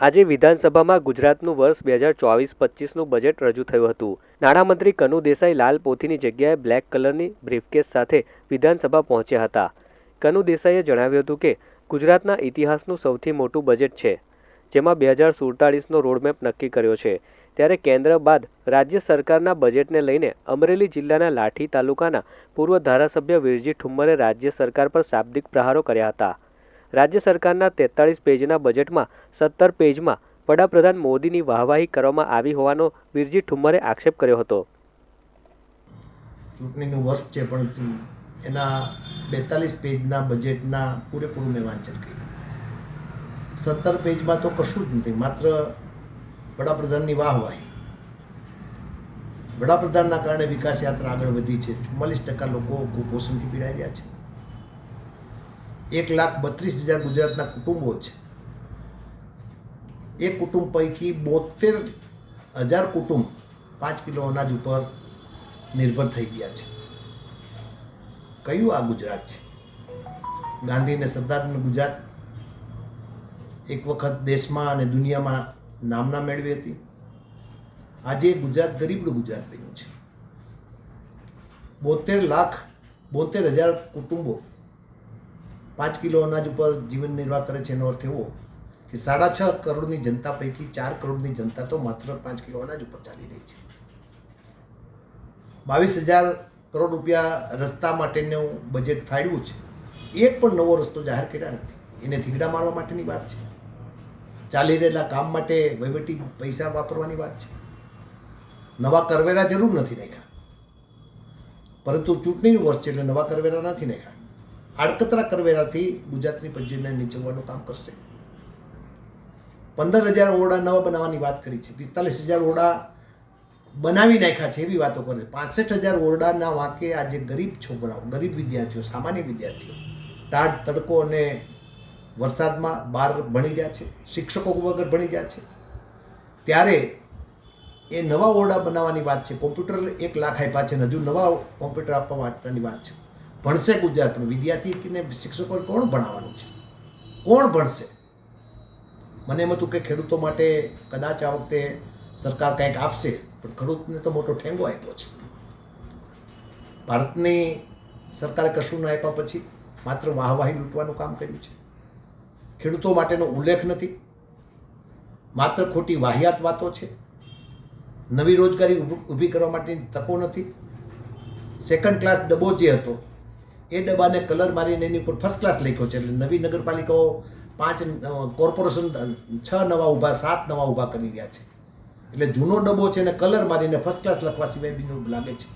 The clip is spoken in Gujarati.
આજે વિધાનસભામાં ગુજરાતનું વર્ષ બે હજાર ચોવીસ પચીસનું બજેટ રજૂ થયું હતું. નાણામંત્રી કનુ દેસાઈ લાલ પોથીની જગ્યાએ બ્લેક કલરની બ્રીફકેસ સાથે વિધાનસભા પહોંચ્યા હતા. કનુ દેસાઈએ જણાવ્યું હતું કે, ગુજરાતના ઇતિહાસનું સૌથી મોટું બજેટ છે, જેમાં બે હજાર સુડતાળીસનો રોડમેપ નક્કી કર્યો છે. ત્યારે કેન્દ્ર બાદ રાજ્ય સરકારના બજેટને લઈને અમરેલી જિલ્લાના લાઠી તાલુકાના પૂર્વ ધારાસભ્ય વીરજી ઠુમ્મરે રાજ્ય સરકાર પર શાબ્દિક પ્રહારો કર્યા હતા. રાજ્ય સરકારના તેતાળીસ પેજના બજેટમાં સત્તર પેજમાં વડાપ્રધાન મોદીની વાહવાહી કરવામાં આવી હોવાનો વીરજી ઠુમ્મરે આક્ષેપ કર્યો હતો. ચૂંટણીનું વર્ષ છે, પણ એના બેતાલીસ પેજના બજેટના પૂરેપૂરું મેં વાંચન કર્યું. સત્તર પેજમાં તો કશું જ નથી, માત્ર વડાપ્રધાનની વાહવાહી. વડાપ્રધાનના કારણે વિકાસ યાત્રા આગળ વધી છે, ચુમ્માલીસ ટકા લોકો કુપોષણથી પીડાઈ રહ્યા છે. એક લાખ બત્રીસ હજાર ગુજરાતના કુટુંબો છે. એ કુટુંબ પૈકી બોતેર હજાર કુટુંબ પાંચ કિલો અનાજ ઉપર નિર્ભર થઈ ગયા છે. કયું આ ગુજરાત છે? ગાંધી અને સરદારનું ગુજરાત એક વખત દેશમાં અને દુનિયામાં નામના મેળવી હતી. આજે ગુજરાત ગરીબનું ગુજરાત બન્યું છે. બોતેર લાખ બોતેર હજાર કુટુંબો પાંચ કિલો અનાજ ઉપર જીવન નિર્વાહ કરે છે એનો અર્થ એવો કે સાડા છ કરોડની જનતા પૈકી ચાર કરોડની જનતા તો માત્ર પાંચ કિલો અનાજ ઉપર ચાલી રહી છે. બાવીસ હજાર કરોડ રૂપિયા રસ્તા માટેનું બજેટ ફાળવ્યું છે. એક પણ નવો રસ્તો જાહેર કર્યા નથી. એને થીગડા મારવા માટેની વાત છે. ચાલી રહેલા કામ માટે વહીવટી પૈસા વાપરવાની વાત છે. નવા કરવેરા જરૂર નથી નાખ્યા પરંતુ ચૂંટણીનું વર્ષ છે એટલે નવા કરવેરા નથી નાખ્યા આડકતરા કરવેરાથી ગુજરાતની પંજીરને નીચવવાનું કામ કરશે. પંદર હજાર ઓરડા નવા બનાવવાની વાત કરી છે. પિસ્તાલીસ હજાર ઓરડા બનાવી નાખ્યા છે એવી વાતો કરે પાસઠ હજાર ઓરડાના વાંકે આજે ગરીબ છોકરાઓ, ગરીબ વિદ્યાર્થીઓ, સામાન્ય વિદ્યાર્થીઓ ટાઢ તડકો અને વરસાદમાં બહાર ભણી ગયા છે. શિક્ષકો વગર ભણી ગયા છે. ત્યારે એ નવા ઓરડા બનાવવાની વાત છે. કોમ્પ્યુટર એક લાખ આપ્યા છે હજુ નવા કોમ્પ્યુટર આપવા માટેની વાત છે. ભણશે ગુજરાત, પણ વિદ્યાર્થીને શિક્ષકો કોણ ભણાવવાનું છે? કોણ ભણશે? મને એમ હતું કે ખેડૂતો માટે કદાચ આ વખતે સરકાર કંઈક આપશે, પણ ખેડૂતને તો મોટો ઠેંગો આપ્યો છે. ભારતની સરકારે કશું ન આપ્યા પછી માત્ર વાહવાહી લૂંટવાનું કામ કર્યું છે. ખેડૂતો માટેનો ઉલ્લેખ નથી. માત્ર ખોટી વાહિયાત વાતો છે. નવી રોજગારી ઊભ- કરવા માટેની તકો નથી. સેકન્ડ ક્લાસ ડબ્બો જે હતો એ ડબ્બાને કલર મારીને એની ઉપર ફર્સ્ટ ક્લાસ લખ્યો છે. એટલે નવી નગરપાલિકાઓ પાંચ કોર્પોરેશન છ નવા ઊભા, સાત નવા ઊભા કરી રહ્યા છે. એટલે જૂનો ડબ્બો છે એને કલર મારીને ફર્સ્ટ ક્લાસ લખવા સિવાય બીજું લાગે છે.